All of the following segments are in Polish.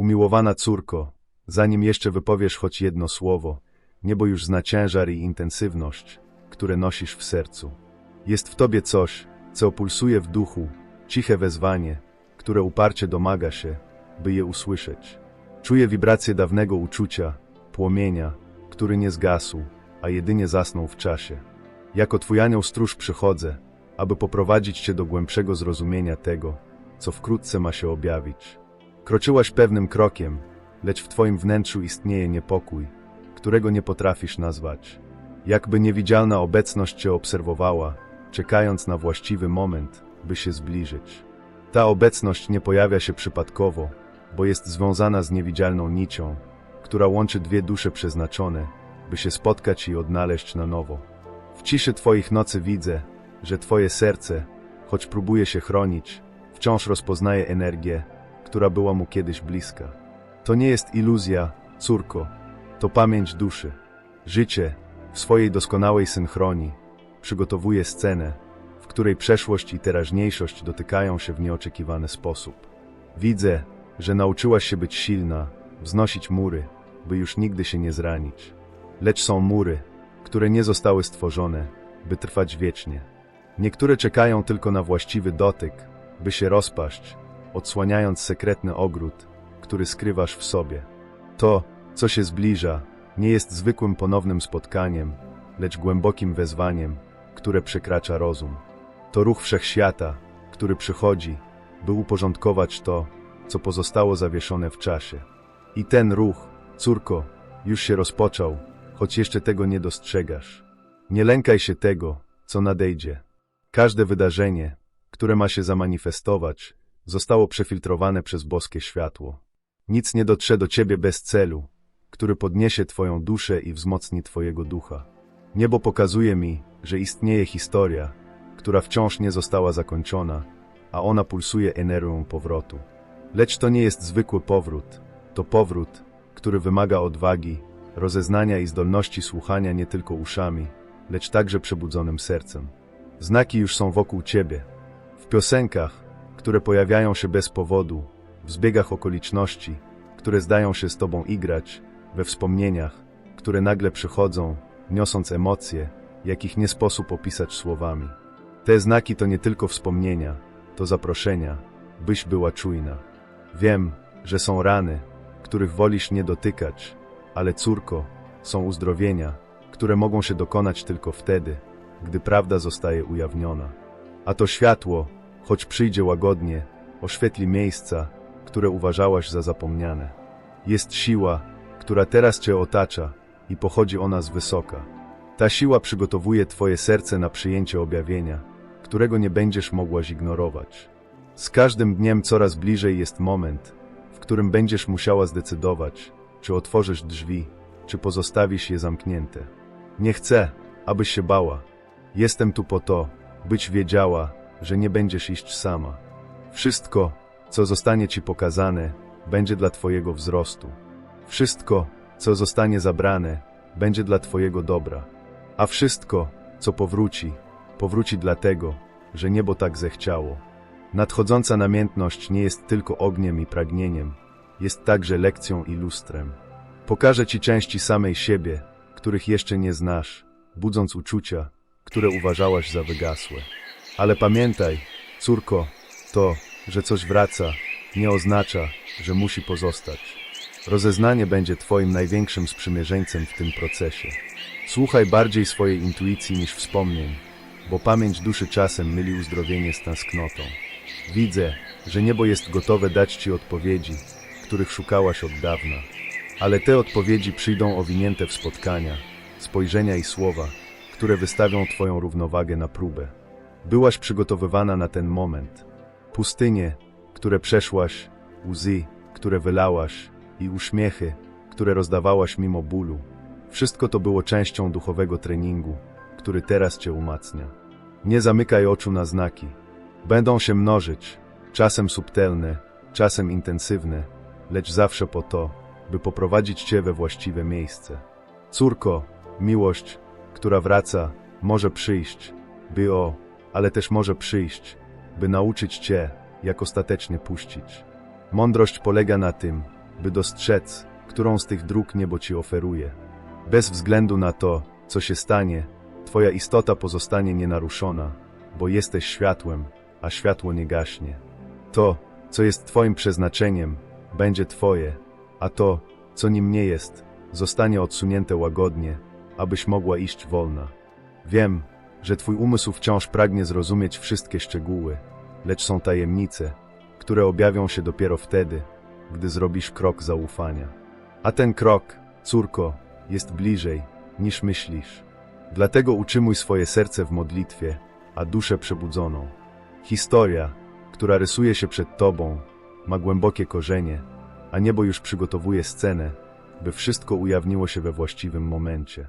Umiłowana córko, zanim jeszcze wypowiesz choć jedno słowo, niebo już zna ciężar i intensywność, które nosisz w sercu. Jest w tobie coś, co pulsuje w duchu, ciche wezwanie, które uparcie domaga się, by je usłyszeć. Czuję wibrację dawnego uczucia, płomienia, który nie zgasł, a jedynie zasnął w czasie. Jako twój anioł stróż przychodzę, aby poprowadzić cię do głębszego zrozumienia tego, co wkrótce ma się objawić. Kroczyłaś pewnym krokiem, lecz w twoim wnętrzu istnieje niepokój, którego nie potrafisz nazwać. Jakby niewidzialna obecność cię obserwowała, czekając na właściwy moment, by się zbliżyć. Ta obecność nie pojawia się przypadkowo, bo jest związana z niewidzialną nicią, która łączy dwie dusze przeznaczone, by się spotkać i odnaleźć na nowo. W ciszy Twoich nocy widzę, że Twoje serce, choć próbuje się chronić, wciąż rozpoznaje energię, która była mu kiedyś bliska. To nie jest iluzja, córko, to pamięć duszy. Życie, w swojej doskonałej synchronii, przygotowuje scenę, w której przeszłość i teraźniejszość dotykają się w nieoczekiwany sposób. Widzę, że nauczyłaś się być silna, wznosić mury, by już nigdy się nie zranić. Lecz są mury, które nie zostały stworzone, by trwać wiecznie. Niektóre czekają tylko na właściwy dotyk, by się rozpaść, odsłaniając sekretny ogród, który skrywasz w sobie. To, co się zbliża, nie jest zwykłym ponownym spotkaniem, lecz głębokim wezwaniem, które przekracza rozum. To ruch wszechświata, który przychodzi, by uporządkować to, co pozostało zawieszone w czasie. I ten ruch, córko, już się rozpoczął, choć jeszcze tego nie dostrzegasz. Nie lękaj się tego, co nadejdzie. Każde wydarzenie, które ma się zamanifestować, zostało przefiltrowane przez boskie światło. Nic nie dotrze do ciebie bez celu, który podniesie twoją duszę i wzmocni twojego ducha. Niebo pokazuje mi, że istnieje historia, która wciąż nie została zakończona, a ona pulsuje energią powrotu. Lecz to nie jest zwykły powrót, to powrót, który wymaga odwagi, rozeznania i zdolności słuchania nie tylko uszami, lecz także przebudzonym sercem. Znaki już są wokół ciebie. W piosenkach, które pojawiają się bez powodu, w zbiegach okoliczności, które zdają się z tobą igrać, we wspomnieniach, które nagle przychodzą, niosąc emocje, jakich nie sposób opisać słowami. Te znaki to nie tylko wspomnienia, to zaproszenia, byś była czujna. Wiem, że są rany, których wolisz nie dotykać, ale córko, są uzdrowienia, które mogą się dokonać tylko wtedy, gdy prawda zostaje ujawniona. A to światło, choć przyjdzie łagodnie, oświetli miejsca, które uważałaś za zapomniane. Jest siła, która teraz cię otacza i pochodzi ona z wysoka. Ta siła przygotowuje twoje serce na przyjęcie objawienia, którego nie będziesz mogła zignorować. Z każdym dniem coraz bliżej jest moment, w którym będziesz musiała zdecydować, czy otworzysz drzwi, czy pozostawisz je zamknięte. Nie chcę, abyś się bała. Jestem tu po to, byś wiedziała, że nie będziesz iść sama. Wszystko, co zostanie ci pokazane, będzie dla twojego wzrostu. Wszystko, co zostanie zabrane, będzie dla twojego dobra. A wszystko, co powróci, powróci dlatego, że niebo tak zechciało. Nadchodząca namiętność nie jest tylko ogniem i pragnieniem, jest także lekcją i lustrem. Pokażę ci części samej siebie, których jeszcze nie znasz, budząc uczucia, które uważałaś za wygasłe. Ale pamiętaj, córko, to, że coś wraca, nie oznacza, że musi pozostać. Rozeznanie będzie Twoim największym sprzymierzeńcem w tym procesie. Słuchaj bardziej swojej intuicji niż wspomnień, bo pamięć duszy czasem myli uzdrowienie z tęsknotą. Widzę, że niebo jest gotowe dać Ci odpowiedzi, których szukałaś od dawna. Ale te odpowiedzi przyjdą owinięte w spotkania, spojrzenia i słowa, które wystawią Twoją równowagę na próbę. Byłaś przygotowywana na ten moment. Pustynie, które przeszłaś, łzy, które wylałaś i uśmiechy, które rozdawałaś mimo bólu. Wszystko to było częścią duchowego treningu, który teraz Cię umacnia. Nie zamykaj oczu na znaki. Będą się mnożyć, czasem subtelne, czasem intensywne, lecz zawsze po to, by poprowadzić Cię we właściwe miejsce. Córko, miłość, która wraca, może przyjść, by o, ale też może przyjść, by nauczyć Cię, jak ostatecznie puścić. Mądrość polega na tym, by dostrzec, którą z tych dróg niebo ci oferuje. Bez względu na to, co się stanie, twoja istota pozostanie nienaruszona, bo jesteś światłem, a światło nie gaśnie. To, co jest twoim przeznaczeniem, będzie twoje, a to, co nim nie jest, zostanie odsunięte łagodnie, abyś mogła iść wolna. Wiem, że twój umysł wciąż pragnie zrozumieć wszystkie szczegóły, lecz są tajemnice, które objawią się dopiero wtedy, gdy zrobisz krok zaufania. A ten krok, córko, jest bliżej, niż myślisz. Dlatego utrzymuj swoje serce w modlitwie, a duszę przebudzoną. Historia, która rysuje się przed tobą, ma głębokie korzenie, a niebo już przygotowuje scenę, by wszystko ujawniło się we właściwym momencie.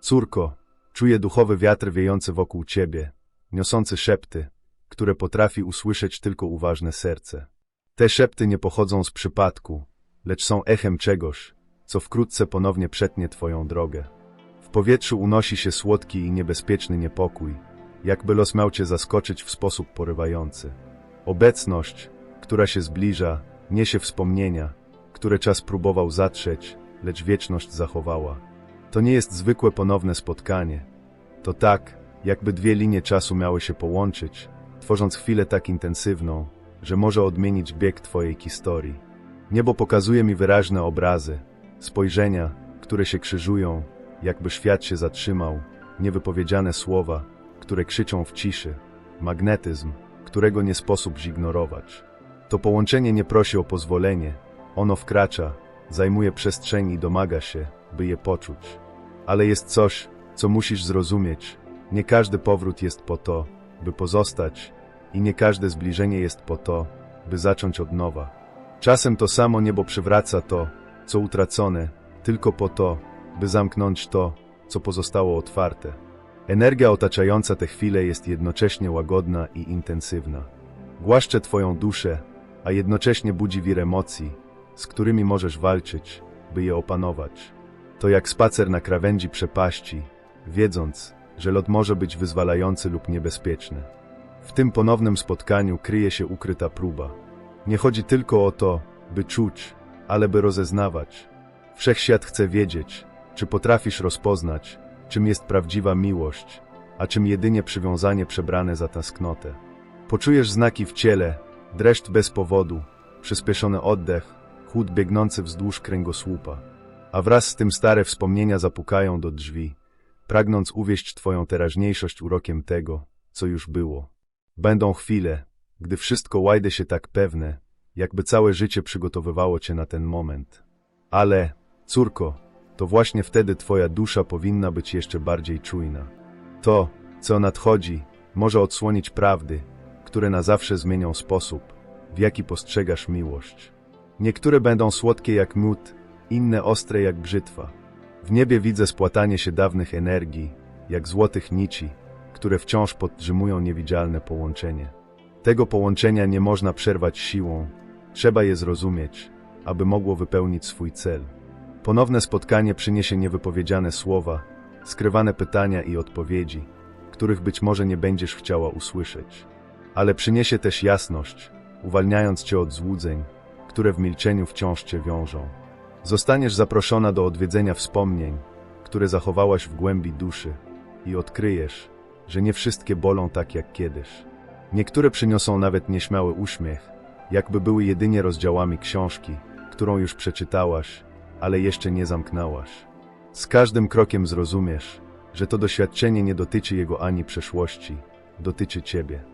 Córko, czuję duchowy wiatr wiejący wokół ciebie, niosący szepty, które potrafi usłyszeć tylko uważne serce. Te szepty nie pochodzą z przypadku, lecz są echem czegoś, co wkrótce ponownie przetnie twoją drogę. W powietrzu unosi się słodki i niebezpieczny niepokój, jakby los miał cię zaskoczyć w sposób porywający. Obecność, która się zbliża, niesie wspomnienia, które czas próbował zatrzeć, lecz wieczność zachowała. To nie jest zwykłe ponowne spotkanie. To tak, jakby dwie linie czasu miały się połączyć, tworząc chwilę tak intensywną, że może odmienić bieg twojej historii. Niebo pokazuje mi wyraźne obrazy, spojrzenia, które się krzyżują, jakby świat się zatrzymał, niewypowiedziane słowa, które krzyczą w ciszy, magnetyzm, którego nie sposób zignorować. To połączenie nie prosi o pozwolenie, ono wkracza, zajmuje przestrzeń i domaga się, by je poczuć. Ale jest coś, co musisz zrozumieć. Nie każdy powrót jest po to, by pozostać, i nie każde zbliżenie jest po to, by zacząć od nowa. Czasem to samo niebo przywraca to, co utracone, tylko po to, by zamknąć to, co pozostało otwarte. Energia otaczająca te chwile jest jednocześnie łagodna i intensywna. Głaszcze Twoją duszę, a jednocześnie budzi wir emocji, z którymi możesz walczyć, by je opanować. To jak spacer na krawędzi przepaści, wiedząc, że lot może być wyzwalający lub niebezpieczny. W tym ponownym spotkaniu kryje się ukryta próba. Nie chodzi tylko o to, by czuć, ale by rozeznawać. Wszechświat chce wiedzieć, czy potrafisz rozpoznać, czym jest prawdziwa miłość, a czym jedynie przywiązanie przebrane za tęsknotę. Poczujesz znaki w ciele, dreszcz bez powodu, przyspieszony oddech, chłód biegnący wzdłuż kręgosłupa. A wraz z tym stare wspomnienia zapukają do drzwi, pragnąc uwieść twoją teraźniejszość urokiem tego, co już było. Będą chwile, gdy wszystko łajde się tak pewne, jakby całe życie przygotowywało cię na ten moment. Ale, córko, to właśnie wtedy twoja dusza powinna być jeszcze bardziej czujna. To, co nadchodzi, może odsłonić prawdy, które na zawsze zmienią sposób, w jaki postrzegasz miłość. Niektóre będą słodkie jak mód, inne ostre jak brzytwa. W niebie widzę spłatanie się dawnych energii, jak złotych nici, które wciąż podtrzymują niewidzialne połączenie. Tego połączenia nie można przerwać siłą, trzeba je zrozumieć, aby mogło wypełnić swój cel. Ponowne spotkanie przyniesie niewypowiedziane słowa, skrywane pytania i odpowiedzi, których być może nie będziesz chciała usłyszeć. Ale przyniesie też jasność, uwalniając cię od złudzeń, które w milczeniu wciąż cię wiążą. Zostaniesz zaproszona do odwiedzenia wspomnień, które zachowałaś w głębi duszy i odkryjesz, że nie wszystkie bolą tak jak kiedyś. Niektóre przyniosą nawet nieśmiały uśmiech, jakby były jedynie rozdziałami książki, którą już przeczytałaś, ale jeszcze nie zamknęłaś. Z każdym krokiem zrozumiesz, że to doświadczenie nie dotyczy jego ani przeszłości, dotyczy ciebie.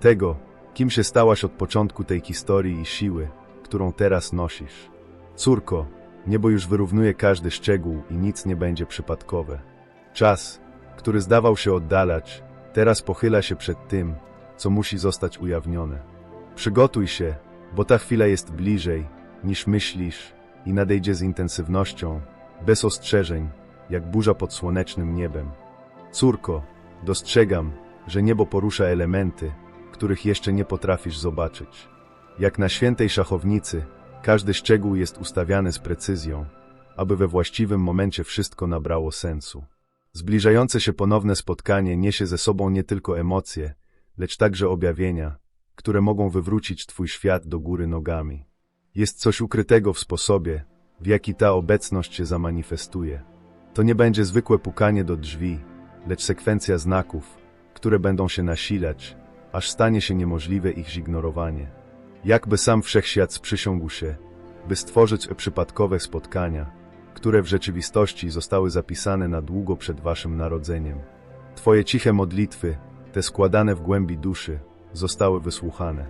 Tego, kim się stałaś od początku tej historii i siły, którą teraz nosisz. Córko, niebo już wyrównuje każdy szczegół i nic nie będzie przypadkowe. Czas, który zdawał się oddalać, teraz pochyla się przed tym, co musi zostać ujawnione. Przygotuj się, bo ta chwila jest bliżej, niż myślisz i nadejdzie z intensywnością, bez ostrzeżeń, jak burza pod słonecznym niebem. Córko, dostrzegam, że niebo porusza elementy, których jeszcze nie potrafisz zobaczyć. Jak na świętej szachownicy, każdy szczegół jest ustawiany z precyzją, aby we właściwym momencie wszystko nabrało sensu. Zbliżające się ponowne spotkanie niesie ze sobą nie tylko emocje, lecz także objawienia, które mogą wywrócić Twój świat do góry nogami. Jest coś ukrytego w sposobie, w jaki ta obecność się zamanifestuje. To nie będzie zwykłe pukanie do drzwi, lecz sekwencja znaków, które będą się nasilać, aż stanie się niemożliwe ich zignorowanie. Jakby sam wszechświat sprzysiągł się, by stworzyć przypadkowe spotkania, które w rzeczywistości zostały zapisane na długo przed waszym narodzeniem. Twoje ciche modlitwy, te składane w głębi duszy, zostały wysłuchane.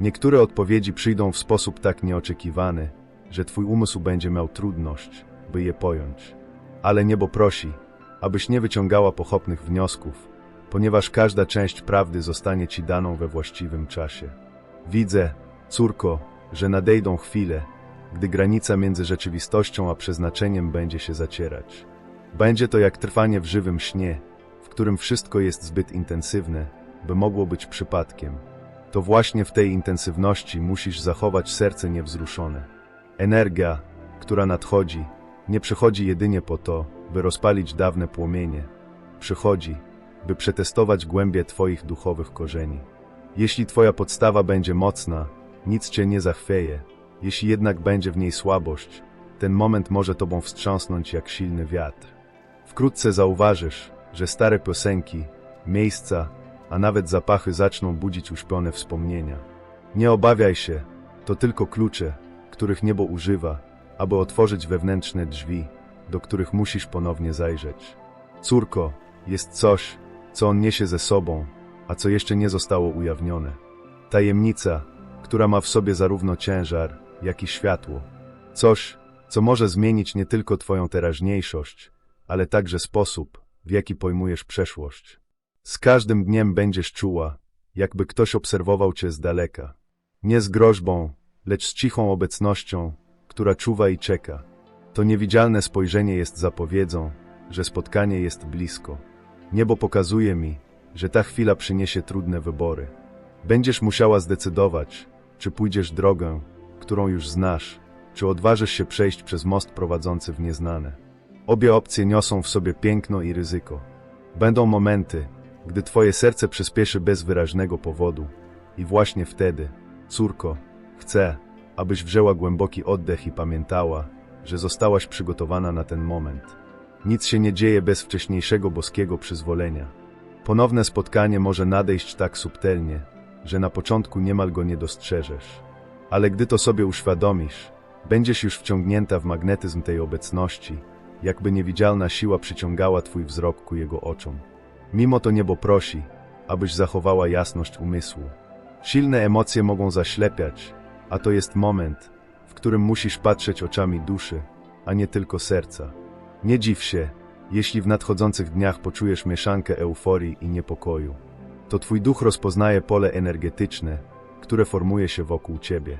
Niektóre odpowiedzi przyjdą w sposób tak nieoczekiwany, że twój umysł będzie miał trudność, by je pojąć. Ale niebo prosi, abyś nie wyciągała pochopnych wniosków, ponieważ każda część prawdy zostanie ci daną we właściwym czasie. Widzę, córko, że nadejdą chwile, gdy granica między rzeczywistością a przeznaczeniem będzie się zacierać. Będzie to jak trwanie w żywym śnie, w którym wszystko jest zbyt intensywne, by mogło być przypadkiem. To właśnie w tej intensywności musisz zachować serce niewzruszone. Energia, która nadchodzi, nie przychodzi jedynie po to, by rozpalić dawne płomienie. Przychodzi, by przetestować głębie Twoich duchowych korzeni. Jeśli Twoja podstawa będzie mocna, nic Cię nie zachwieje. Jeśli jednak będzie w niej słabość, ten moment może Tobą wstrząsnąć jak silny wiatr. Wkrótce zauważysz, że stare piosenki, miejsca, a nawet zapachy zaczną budzić uśpione wspomnienia. Nie obawiaj się, to tylko klucze, których niebo używa, aby otworzyć wewnętrzne drzwi, do których musisz ponownie zajrzeć. Córko, jest coś, co on niesie ze sobą, a co jeszcze nie zostało ujawnione. Tajemnica, która ma w sobie zarówno ciężar, jak i światło. Coś, co może zmienić nie tylko Twoją teraźniejszość, ale także sposób, w jaki pojmujesz przeszłość. Z każdym dniem będziesz czuła, jakby ktoś obserwował Cię z daleka. Nie z groźbą, lecz z cichą obecnością, która czuwa i czeka. To niewidzialne spojrzenie jest zapowiedzą, że spotkanie jest blisko. Niebo pokazuje mi, że ta chwila przyniesie trudne wybory. Będziesz musiała zdecydować, czy pójdziesz drogę, którą już znasz, czy odważysz się przejść przez most prowadzący w nieznane. Obie opcje niosą w sobie piękno i ryzyko. Będą momenty, gdy twoje serce przyspieszy bez wyraźnego powodu. I właśnie wtedy, córko, chcę, abyś wzięła głęboki oddech i pamiętała, że zostałaś przygotowana na ten moment. Nic się nie dzieje bez wcześniejszego boskiego przyzwolenia. Ponowne spotkanie może nadejść tak subtelnie, że na początku niemal go nie dostrzeżesz. Ale gdy to sobie uświadomisz, będziesz już wciągnięta w magnetyzm tej obecności, jakby niewidzialna siła przyciągała twój wzrok ku jego oczom. Mimo to niebo prosi, abyś zachowała jasność umysłu. Silne emocje mogą zaślepiać, a to jest moment, w którym musisz patrzeć oczami duszy, a nie tylko serca. Nie dziw się, jeśli w nadchodzących dniach poczujesz mieszankę euforii i niepokoju. To twój duch rozpoznaje pole energetyczne, które formuje się wokół ciebie.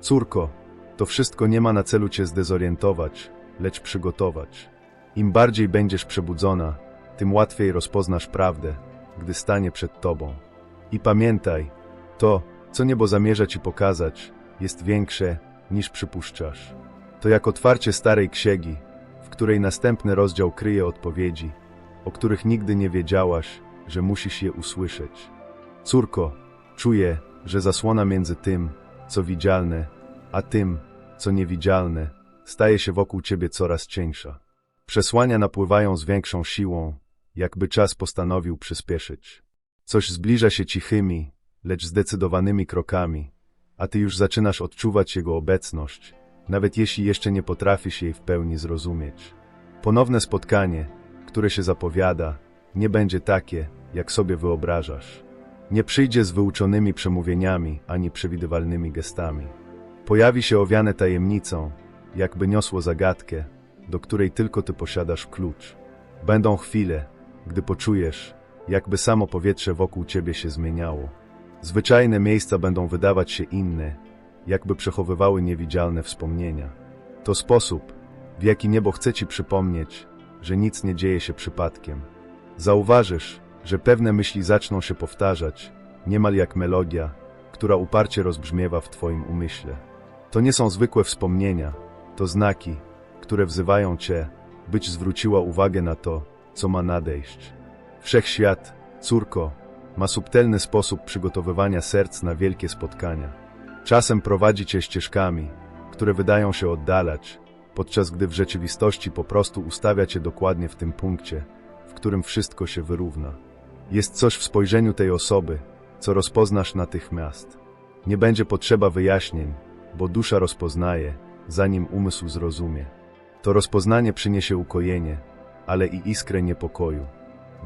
Córko, to wszystko nie ma na celu cię zdezorientować, lecz przygotować. Im bardziej będziesz przebudzona, tym łatwiej rozpoznasz prawdę, gdy stanie przed tobą. I pamiętaj, to, co niebo zamierza ci pokazać, jest większe niż przypuszczasz. To jak otwarcie starej księgi, w której następny rozdział kryje odpowiedzi, o których nigdy nie wiedziałaś, że musisz je usłyszeć. Córko, czuję, że zasłona między tym, co widzialne, a tym, co niewidzialne, staje się wokół ciebie coraz cieńsza. Przesłania napływają z większą siłą, jakby czas postanowił przyspieszyć. Coś zbliża się cichymi, lecz zdecydowanymi krokami, a ty już zaczynasz odczuwać jego obecność, nawet jeśli jeszcze nie potrafisz jej w pełni zrozumieć. Ponowne spotkanie, które się zapowiada, nie będzie takie, jak sobie wyobrażasz. Nie przyjdzie z wyuczonymi przemówieniami ani przewidywalnymi gestami. Pojawi się owiane tajemnicą, jakby niosło zagadkę, do której tylko ty posiadasz klucz. Będą chwile, gdy poczujesz, jakby samo powietrze wokół ciebie się zmieniało. Zwyczajne miejsca będą wydawać się inne, jakby przechowywały niewidzialne wspomnienia. To sposób, w jaki niebo chce ci przypomnieć, że nic nie dzieje się przypadkiem. Zauważysz, że pewne myśli zaczną się powtarzać, niemal jak melodia, która uparcie rozbrzmiewa w twoim umyśle. To nie są zwykłe wspomnienia, to znaki, które wzywają cię, byś zwróciła uwagę na to, co ma nadejść. Wszechświat, córko, ma subtelny sposób przygotowywania serc na wielkie spotkania. Czasem prowadzi cię ścieżkami, które wydają się oddalać, podczas gdy w rzeczywistości po prostu ustawia cię dokładnie w tym punkcie, w którym wszystko się wyrówna. Jest coś w spojrzeniu tej osoby, co rozpoznasz natychmiast. Nie będzie potrzeba wyjaśnień, bo dusza rozpoznaje, zanim umysł zrozumie. To rozpoznanie przyniesie ukojenie, ale i iskrę niepokoju.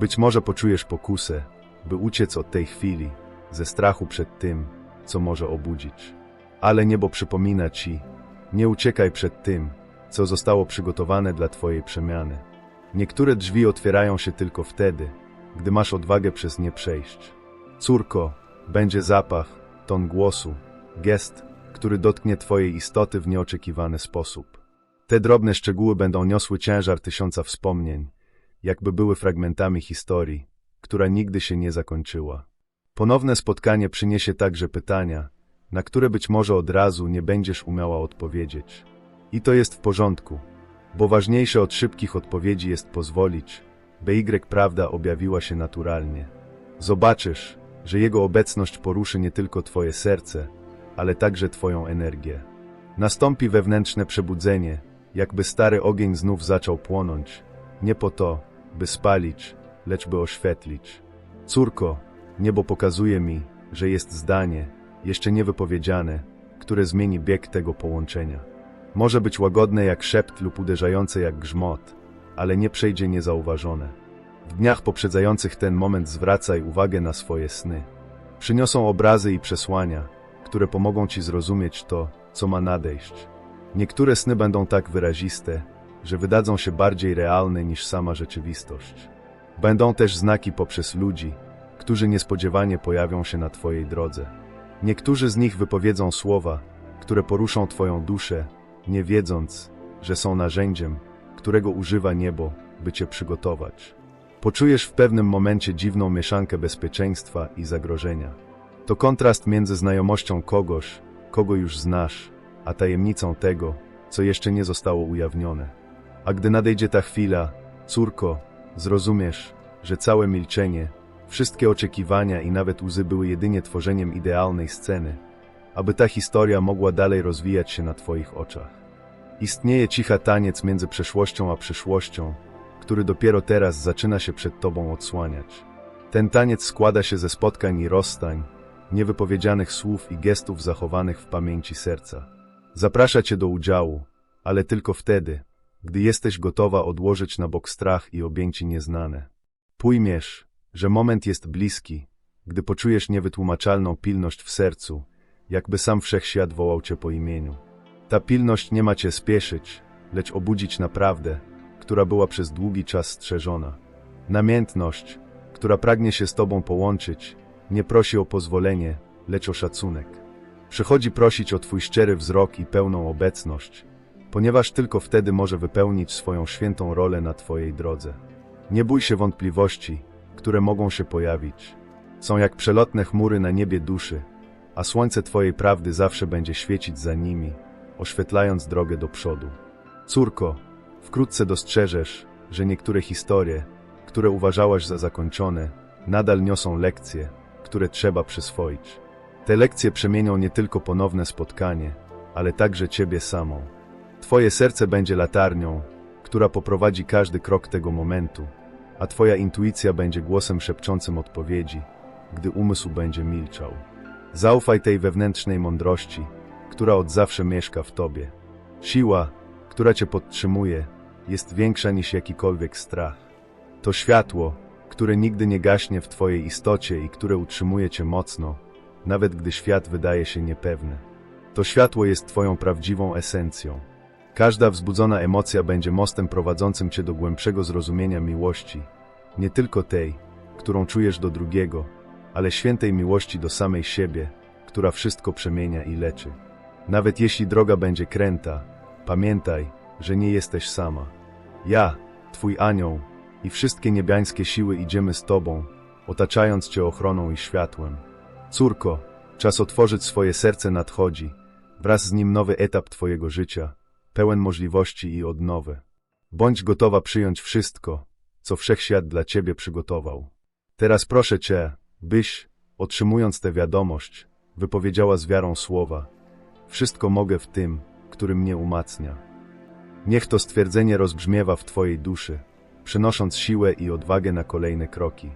Być może poczujesz pokusę, by uciec od tej chwili, ze strachu przed tym, co może obudzić. Ale niebo przypomina ci, nie uciekaj przed tym, co zostało przygotowane dla twojej przemiany. Niektóre drzwi otwierają się tylko wtedy, gdy masz odwagę przez nie przejść. Córko, będzie zapach, ton głosu, gest, który dotknie twojej istoty w nieoczekiwany sposób. Te drobne szczegóły będą niosły ciężar tysiąca wspomnień, jakby były fragmentami historii, która nigdy się nie zakończyła. Ponowne spotkanie przyniesie także pytania, na które być może od razu nie będziesz umiała odpowiedzieć. I to jest w porządku, bo ważniejsze od szybkich odpowiedzi jest pozwolić, by Y prawda objawiła się naturalnie. Zobaczysz, że jego obecność poruszy nie tylko twoje serce, ale także twoją energię. Nastąpi wewnętrzne przebudzenie, jakby stary ogień znów zaczął płonąć, nie po to, by spalić, lecz by oświetlić. Córko, niebo pokazuje mi, że jest zdanie, jeszcze niewypowiedziane, które zmieni bieg tego połączenia. Może być łagodne jak szept lub uderzające jak grzmot, ale nie przejdzie niezauważone. W dniach poprzedzających ten moment zwracaj uwagę na swoje sny. Przyniosą obrazy i przesłania, które pomogą ci zrozumieć to, co ma nadejść. Niektóre sny będą tak wyraziste, że wydadzą się bardziej realne niż sama rzeczywistość. Będą też znaki poprzez ludzi, którzy niespodziewanie pojawią się na Twojej drodze. Niektórzy z nich wypowiedzą słowa, które poruszą Twoją duszę, nie wiedząc, że są narzędziem, którego używa niebo, by Cię przygotować. Poczujesz w pewnym momencie dziwną mieszankę bezpieczeństwa i zagrożenia. To kontrast między znajomością kogoś, kogo już znasz, a tajemnicą tego, co jeszcze nie zostało ujawnione. A gdy nadejdzie ta chwila, córko, zrozumiesz, że całe milczenie, wszystkie oczekiwania i nawet łzy były jedynie tworzeniem idealnej sceny, aby ta historia mogła dalej rozwijać się na Twoich oczach. Istnieje cicha taniec między przeszłością a przyszłością, który dopiero teraz zaczyna się przed Tobą odsłaniać. Ten taniec składa się ze spotkań i rozstań, niewypowiedzianych słów i gestów zachowanych w pamięci serca. Zaprasza Cię do udziału, ale tylko wtedy, gdy jesteś gotowa odłożyć na bok strach i objęcie nieznane. Pójmiesz, że moment jest bliski, gdy poczujesz niewytłumaczalną pilność w sercu, jakby sam wszechświat wołał Cię po imieniu. Ta pilność nie ma Cię spieszyć, lecz obudzić naprawdę, która była przez długi czas strzeżona. Namiętność, która pragnie się z Tobą połączyć, nie prosi o pozwolenie, lecz o szacunek. Przychodzi prosić o Twój szczery wzrok i pełną obecność, ponieważ tylko wtedy może wypełnić swoją świętą rolę na Twojej drodze. Nie bój się wątpliwości, które mogą się pojawić. Są jak przelotne chmury na niebie duszy, a słońce Twojej prawdy zawsze będzie świecić za nimi, oświetlając drogę do przodu. Córko, wkrótce dostrzeżesz, że niektóre historie, które uważałaś za zakończone, nadal niosą lekcje, które trzeba przyswoić. Te lekcje przemienią nie tylko ponowne spotkanie, ale także Ciebie samą. Twoje serce będzie latarnią, która poprowadzi każdy krok tego momentu, a Twoja intuicja będzie głosem szepczącym odpowiedzi, gdy umysł będzie milczał. Zaufaj tej wewnętrznej mądrości, która od zawsze mieszka w Tobie. Siła, która Cię podtrzymuje, jest większa niż jakikolwiek strach. To światło, które nigdy nie gaśnie w Twojej istocie i które utrzymuje Cię mocno, nawet gdy świat wydaje się niepewny. To światło jest Twoją prawdziwą esencją. Każda wzbudzona emocja będzie mostem prowadzącym Cię do głębszego zrozumienia miłości, nie tylko tej, którą czujesz do drugiego, ale świętej miłości do samej siebie, która wszystko przemienia i leczy. Nawet jeśli droga będzie kręta, pamiętaj, że nie jesteś sama. Ja, Twój anioł i wszystkie niebiańskie siły idziemy z Tobą, otaczając Cię ochroną i światłem. Córko, czas otworzyć swoje serce nadchodzi, wraz z nim nowy etap Twojego życia, pełen możliwości i odnowy. Bądź gotowa przyjąć wszystko, co wszechświat dla Ciebie przygotował. Teraz proszę Cię, byś, otrzymując tę wiadomość, wypowiedziała z wiarą słowa. Wszystko mogę w tym, który mnie umacnia. Niech to stwierdzenie rozbrzmiewa w Twojej duszy, przynosząc siłę i odwagę na kolejne kroki.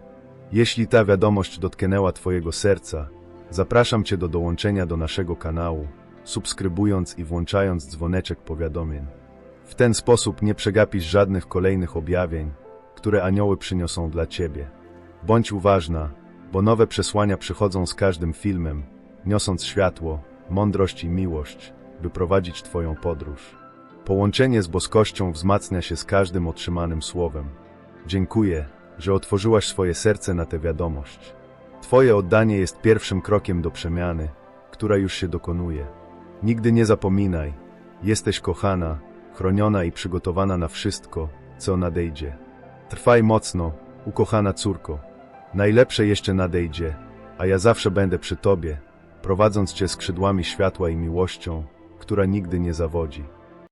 Jeśli ta wiadomość dotknęła Twojego serca, zapraszam Cię do dołączenia do naszego kanału, subskrybując i włączając dzwoneczek powiadomień. W ten sposób nie przegapisz żadnych kolejnych objawień, które anioły przyniosą dla Ciebie. Bądź uważna, bo nowe przesłania przychodzą z każdym filmem, niosąc światło, mądrość i miłość, by prowadzić Twoją podróż. Połączenie z boskością wzmacnia się z każdym otrzymanym słowem. Dziękuję, że otworzyłaś swoje serce na tę wiadomość. Twoje oddanie jest pierwszym krokiem do przemiany, która już się dokonuje. Nigdy nie zapominaj, jesteś kochana, chroniona i przygotowana na wszystko, co nadejdzie. Trwaj mocno, ukochana córko. Najlepsze jeszcze nadejdzie, a ja zawsze będę przy Tobie, prowadząc Cię skrzydłami światła i miłością, która nigdy nie zawodzi.